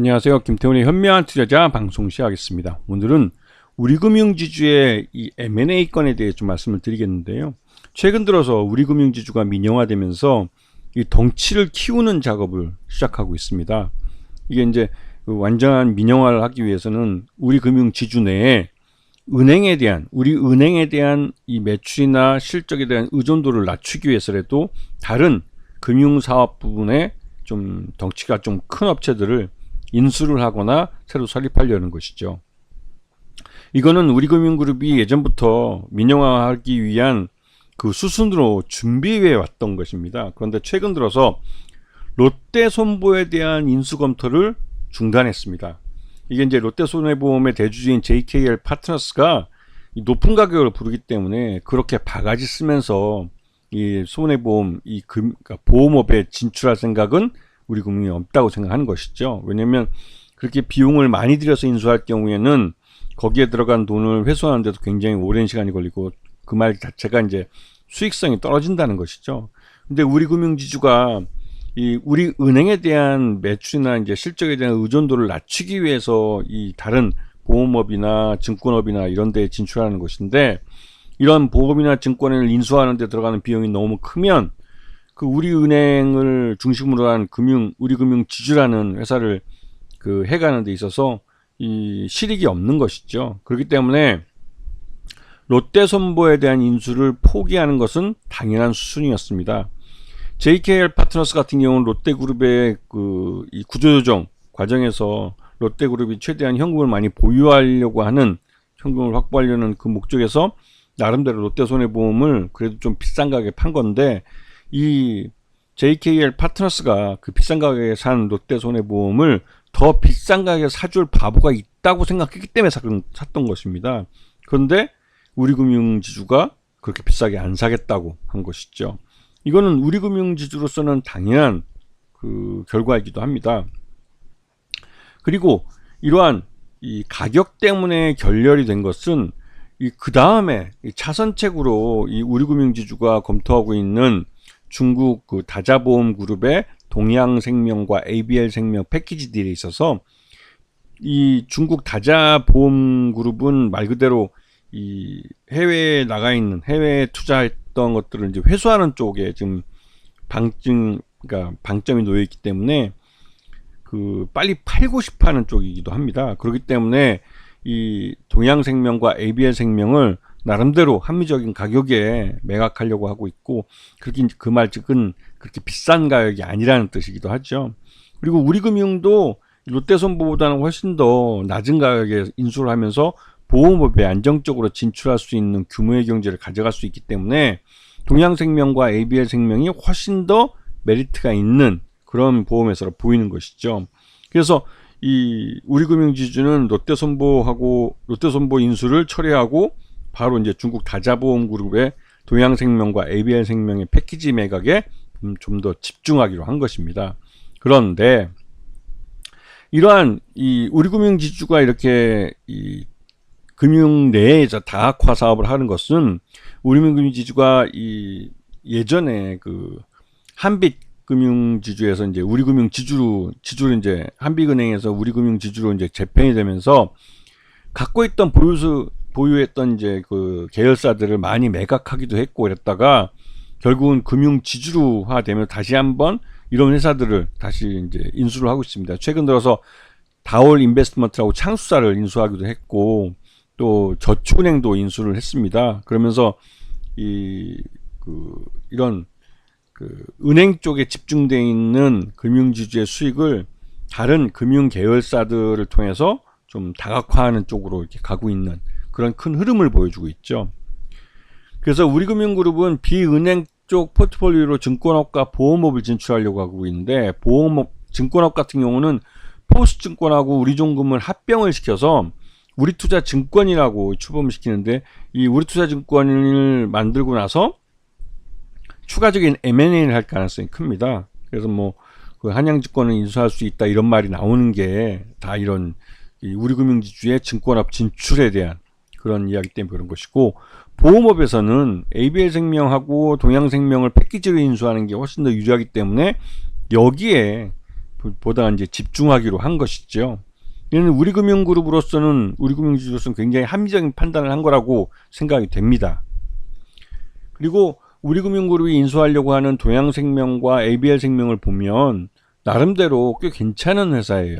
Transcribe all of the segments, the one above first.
안녕하세요. 김태훈의 현명한 투자자 방송 시작하겠습니다. 오늘은 우리금융지주의 이 M&A 건에 대해 좀 말씀을 드리겠는데요. 최근 들어서 우리금융지주가 민영화되면서 이 덩치를 키우는 작업을 시작하고 있습니다. 이게 이제 그 완전한 민영화를 하기 위해서는 우리금융지주 내에 은행에 대한 우리 은행에 대한 이 매출이나 실적에 대한 의존도를 낮추기 위해서라도 다른 금융 사업 부분에 좀 덩치가 좀 큰 업체들을 인수를 하거나 새로 설립하려는 것이죠. 이거는 우리금융그룹이 예전부터 민영화하기 위한 그 수순으로 준비해 왔던 것입니다. 그런데 최근 들어서 롯데 손보에 대한 인수 검토를 중단했습니다. 이게 이제 롯데 손해보험의 대주주인 JKL 파트너스가 높은 가격을 부르기 때문에 그렇게 바가지 쓰면서 이 손해보험 이 금, 그러니까 보험업에 진출할 생각은 우리 국민이 없다고 생각하는 것이죠. 왜냐하면 그렇게 비용을 많이 들여서 인수할 경우에는 거기에 들어간 돈을 회수하는데도 굉장히 오랜 시간이 걸리고 그 말 자체가 이제 수익성이 떨어진다는 것이죠. 근데 우리 금융지주가 이 우리 은행에 대한 매출이나 이제 실적에 대한 의존도를 낮추기 위해서 이 다른 보험업이나 증권업이나 이런 데에 진출하는 것인데 이런 보험이나 증권을 인수하는 데 들어가는 비용이 너무 크면 그 우리은행을 중심으로 한 금융 우리금융지주라는 회사를 그 해가는 데 있어서 이 실익이 없는 것이죠. 그렇기 때문에 롯데손보에 대한 인수를 포기하는 것은 당연한 수순이었습니다. JKL 파트너스 같은 경우는 롯데그룹의 그 이 구조조정 과정에서 롯데그룹이 최대한 현금을 많이 보유하려고 하는 현금을 확보하려는 그 목적에서 나름대로 롯데손해보험을 그래도 좀 비싼 가격에 판 건데 이 JKL 파트너스가 그 비싼 가격에 산 롯데 손해보험을 더 비싼 가격에 사줄 바보가 있다고 생각했기 때문에 샀던 것입니다. 그런데 우리금융지주가 그렇게 비싸게 안 사겠다고 한 것이죠. 이거는 우리금융지주로서는 당연한 그 결과이기도 합니다. 그리고 이러한 이 가격 때문에 결렬이 된 것은 이 그 다음에 차선책으로 이 우리금융지주가 검토하고 있는 중국 그 다자보험 그룹의 동양생명과 ABL생명 패키지 딜에 있어서 이 중국 다자보험 그룹은 말 그대로 이 해외에 나가 있는 해외에 투자했던 것들을 이제 회수하는 쪽에 지금 방증 그러니까 방점이 놓여 있기 때문에 그 빨리 팔고 싶어 하는 쪽이기도 합니다. 그렇기 때문에 이 동양생명과 ABL생명을 나름대로 합리적인 가격에 매각하려고 하고 있고 그렇게 그 말 즉은 그렇게 비싼 가격이 아니라는 뜻이기도 하죠. 그리고 우리금융도 롯데손보보다는 훨씬 더 낮은 가격에 인수를 하면서 보험업에 안정적으로 진출할 수 있는 규모의 경제를 가져갈 수 있기 때문에 동양생명과 ABL생명이 훨씬 더 메리트가 있는 그런 보험회사로 보이는 것이죠. 그래서 이 우리금융지주는 롯데손보하고 롯데손보 인수를 처리하고 바로 이제 중국 다자보험 그룹의 동양생명과 ABL생명의 패키지 매각에 좀 더 집중하기로 한 것입니다. 그런데 이러한 이 우리 금융 지주가 이렇게 이 금융 내에서 다학화 사업을 하는 것은 우리 금융 지주가 이 예전에 그 한빛 금융 지주에서 이제 우리 금융 지주로 지주로 이제 한빛은행에서 우리 금융 지주로 이제 재편이 되면서 갖고 있던 보유수 보유했던 이제 그 계열사들을 많이 매각하기도 했고 그랬다가 결국은 금융 지주화 되면 다시 한번 이런 회사들을 다시 이제 인수를 하고 있습니다. 최근 들어서 다올 인베스트먼트라고 창수사를 인수하기도 했고 또 저축은행도 인수를 했습니다. 그러면서 이 그 이런 그 은행 쪽에 집중되어 있는 금융 지주의 수익을 다른 금융 계열사들을 통해서 좀 다각화하는 쪽으로 이렇게 가고 있는 그런 큰 흐름을 보여주고 있죠. 그래서 우리금융그룹은 비은행 쪽 포트폴리오로 증권업과 보험업을 진출하려고 하고 있는데 보험업 증권업 같은 경우는 포스증권하고 우리종금을 합병을 시켜서 우리투자 증권이라고 추범을 시키는데 이 우리투자 증권을 만들고 나서 추가적인 M&A를 할 가능성이 큽니다. 그래서 뭐 그 한양증권을 인수할 수 있다 이런 말이 나오는 게 다 이런 우리금융지주의 증권업 진출에 대한 그런 이야기 때문에 그런 것이고 보험업에서는 ABL생명하고 동양생명을 패키지로 인수하는 게 훨씬 더 유리하기 때문에 여기에 보다 이제 집중하기로 한 것이죠. 이는 우리금융그룹으로서는 우리금융지주로서는 굉장히 합리적인 판단을 한 거라고 생각이 됩니다. 그리고 우리금융그룹이 인수하려고 하는 동양생명과 ABL생명을 보면 나름대로 꽤 괜찮은 회사예요.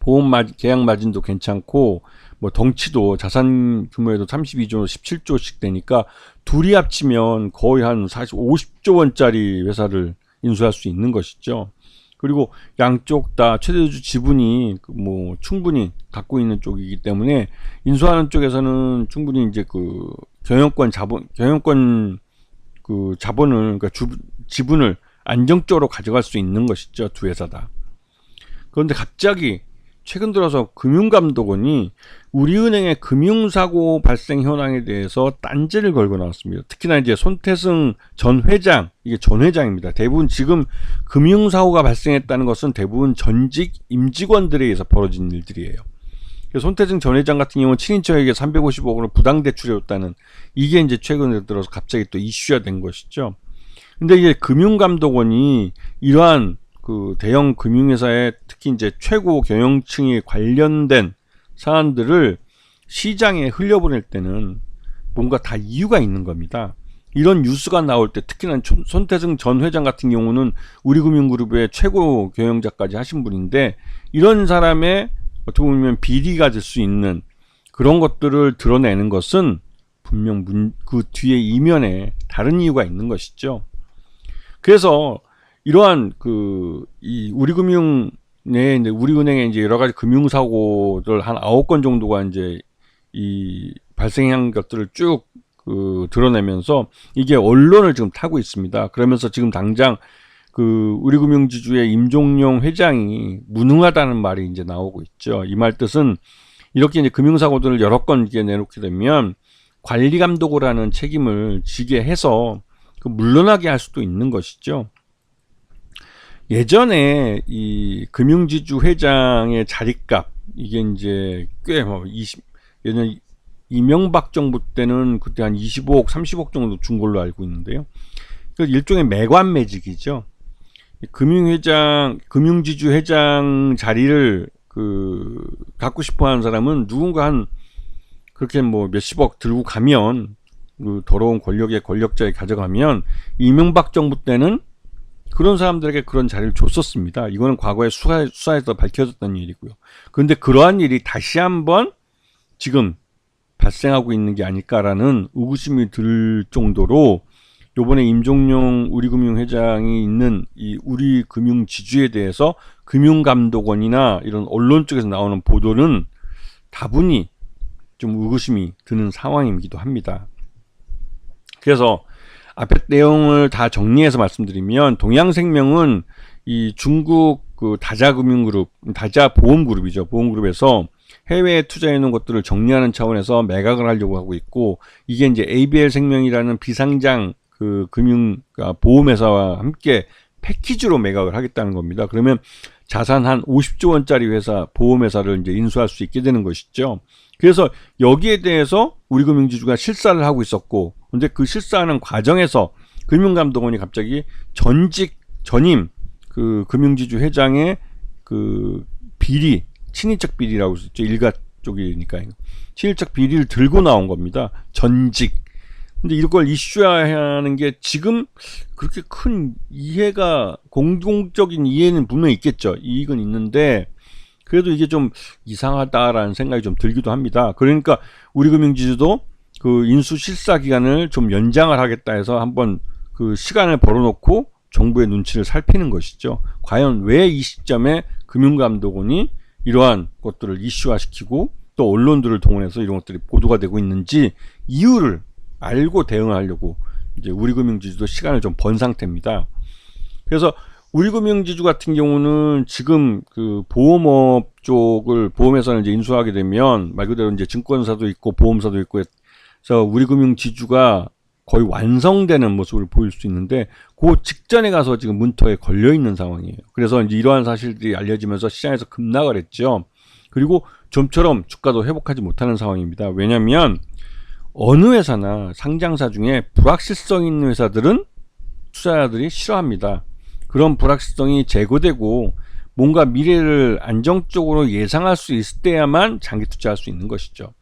보험 마, 계약 마진도 괜찮고 뭐 덩치도 자산 규모에도 32조 17조씩 되니까 둘이 합치면 거의 한 40, 50조 원짜리 회사를 인수할 수 있는 것이죠. 그리고 양쪽 다 최대주 지분이 그뭐 충분히 갖고 있는 쪽이기 때문에 인수하는 쪽에서는 충분히 이제 그 경영권 자본 경영권 그 자본을 그러니까 주, 지분을 안정적으로 가져갈 수 있는 것이죠 두 회사 다. 그런데 갑자기 최근 들어서 금융감독원이 우리은행의 금융사고 발생 현황에 대해서 딴지를 걸고 나왔습니다. 특히나 이제 손태승 전 회장, 이게 전 회장입니다. 대부분 지금 금융사고가 발생했다는 것은 대부분 전직 임직원들에 의해서 벌어진 일들이에요. 손태승 전 회장 같은 경우는 친인척에게 350억 원을 부당대출해줬다는 이게 이제 최근에 들어서 갑자기 또 이슈가 된 것이죠. 근데 이게 금융감독원이 이러한 그 대형 금융회사의 특히 이제 최고 경영층이 관련된 사안들을 시장에 흘려보낼 때는 뭔가 다 이유가 있는 겁니다. 이런 뉴스가 나올 때 특히나 촌- 손태승 전 회장 같은 경우는 우리금융그룹의 최고 경영자까지 하신 분인데 이런 사람의 어떻게 보면 비리가 될 수 있는 그런 것들을 드러내는 것은 분명 문, 그 뒤에 이면에 다른 이유가 있는 것이죠. 그래서 이러한 그 이 우리금융 내 이제 우리은행에 이제 여러 가지 금융 사고들 한 아홉 건 정도가 이제 이 발생한 것들을 쭉 그 드러내면서 이게 언론을 지금 타고 있습니다. 그러면서 지금 당장 그 우리금융지주의 임종용 회장이 무능하다는 말이 이제 나오고 있죠. 이 말 뜻은 이렇게 이제 금융사고들을 여러 건 이게 내놓게 되면 관리 감독을 하는 책임을 지게 해서 그 물러나게 할 수도 있는 것이죠. 예전에 이 금융지주 회장의 자리값 이게 이제 꽤 뭐 20, 예전 이명박 정부 때는 그때 한 25억, 30억 정도 준 걸로 알고 있는데요. 그 일종의 매관 매직이죠. 이 금융회장, 금융지주 회장 자리를 그 갖고 싶어 하는 사람은 누군가 한 그렇게 뭐 몇십억 들고 가면 그 더러운 권력의 권력자에 가져가면 이명박 정부 때는 그런 사람들에게 그런 자리를 줬었습니다. 이거는 과거에 수사, 수사에서 밝혀졌던 일이고요. 그런데 그러한 일이 다시 한번 지금 발생하고 있는 게 아닐까라는 의구심이 들 정도로 요번에 임종용 우리금융 회장이 있는 이 우리금융 지주에 대해서 금융감독원이나 이런 언론 쪽에서 나오는 보도는 다분히 좀 의구심이 드는 상황이기도 합니다. 그래서 앞에 내용을 다 정리해서 말씀드리면 동양생명은 이 중국 그 다자금융그룹, 다자보험그룹이죠. 보험그룹에서 해외에 투자해 놓은 것들을 정리하는 차원에서 매각을 하려고 하고 있고 이게 이제 ABL 생명이라는 비상장 그 금융 아, 보험회사와 함께 패키지로 매각을 하겠다는 겁니다. 그러면 자산 한 50조 원짜리 회사 보험회사를 이제 인수할 수 있게 되는 것이죠. 그래서 여기에 대해서 우리 금융지주가 실사를 하고 있었고, 근데 그 실사하는 과정에서 금융감독원이 갑자기 전직 전임 그 금융지주 회장의 그 비리 친인척 비리라고 했죠 일가 쪽이니까 친인척 비리를 들고 나온 겁니다. 전직. 근데 이걸 이슈화하는 게 지금 그렇게 큰 이해가 공동적인 이해는 분명히 있겠죠. 이익은 있는데 그래도 이게 좀 이상하다라는 생각이 좀 들기도 합니다. 그러니까 우리금융지주도 그 인수 실사 기간을 좀 연장을 하겠다 해서 한번 그 시간을 벌어놓고 정부의 눈치를 살피는 것이죠. 과연 왜 이 시점에 금융감독원이 이러한 것들을 이슈화시키고 또 언론들을 동원해서 이런 것들이 보도가 되고 있는지 이유를 알고 대응하려고 이제 우리금융지주도 시간을 좀 번 상태입니다. 그래서 우리금융지주 같은 경우는 지금 그 보험업 쪽을 보험회사를 이제 인수하게 되면 말 그대로 이제 증권사도 있고 보험사도 있고 해서 우리금융지주가 거의 완성되는 모습을 보일 수 있는데 그 직전에 가서 지금 문턱에 걸려 있는 상황이에요. 그래서 이제 이러한 사실들이 알려지면서 시장에서 급락을 했죠. 그리고 좀처럼 주가도 회복하지 못하는 상황입니다. 왜냐하면 어느 회사나 상장사 중에 불확실성 있는 회사들은 투자자들이 싫어합니다. 그런 불확실성이 제거되고 뭔가 미래를 안정적으로 예상할 수 있을 때야만 장기 투자할 수 있는 것이죠.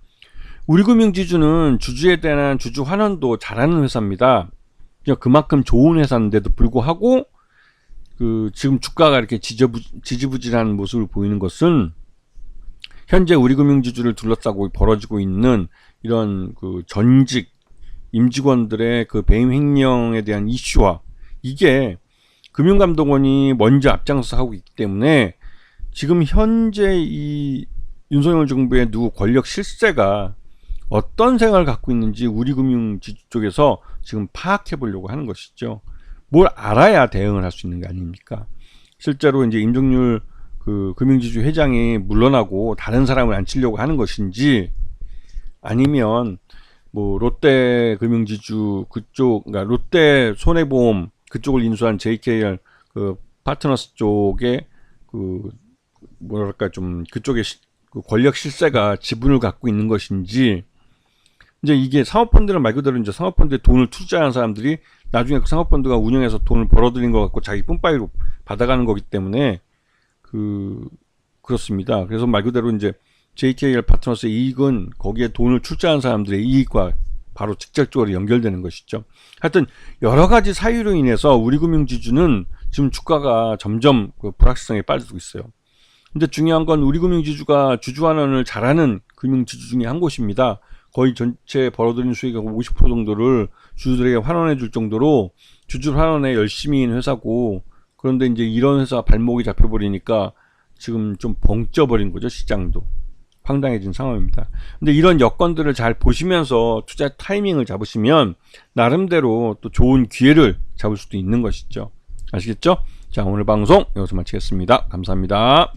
우리금융지주는 주주에 대한 주주 환원도 잘하는 회사입니다. 그만큼 좋은 회사인데도 불구하고 그 지금 주가가 이렇게 지저부, 지지부진한 모습을 보이는 것은 현재 우리금융지주를 둘러싸고 벌어지고 있는 이런 그 전직 임직원들의 그 배임 횡령에 대한 이슈와 이게 금융감독원이 먼저 앞장서 하고 있기 때문에 지금 현재 이 윤석열 정부의 누구 권력 실세가 어떤 생각을 갖고 있는지 우리 금융지주 쪽에서 지금 파악해 보려고 하는 것이죠. 뭘 알아야 대응을 할 수 있는 게 아닙니까? 실제로 이제 임종률 그 금융지주 회장이 물러나고 다른 사람을 앉히려고 하는 것인지 아니면 뭐 롯데 금융지주 그쪽 그러니까 롯데 손해보험 그쪽을 인수한 JKR 그 파트너스 쪽에 그 뭐랄까 좀 그쪽에 시, 그 권력 실세가 지분을 갖고 있는 것인지 이제 이게 사모펀드는 말 그대로 이제 사모펀드에 돈을 투자한 사람들이 나중에 그 사모펀드가 운영해서 돈을 벌어들인 것 같고 자기 뿜빠이로 받아가는 거기 때문에 그 그렇습니다. 그래서 말 그대로 이제 JKR 파트너스의 이익은 거기에 돈을 출자한 사람들의 이익과 바로 직접적으로 연결되는 것이죠. 하여튼 여러 가지 사유로 인해서 우리 금융지주는 지금 주가가 점점 그 불확실성에 빠지고 있어요. 근데 중요한 건 우리 금융지주가 주주환원을 잘하는 금융지주 중에 한 곳입니다. 거의 전체 벌어들인 수익의 50% 정도를 주주들에게 환원해 줄 정도로 주주 환원에 열심히 인 회사고 그런데 이제 이런 회사 발목이 잡혀버리니까 지금 좀 벙쪄버린 거죠 시장도 황당해진 상황입니다. 근데 이런 여건들을 잘 보시면서 투자 타이밍을 잡으시면 나름대로 또 좋은 기회를 잡을 수도 있는 것이죠. 아시겠죠? 자 오늘 방송 여기서 마치겠습니다. 감사합니다.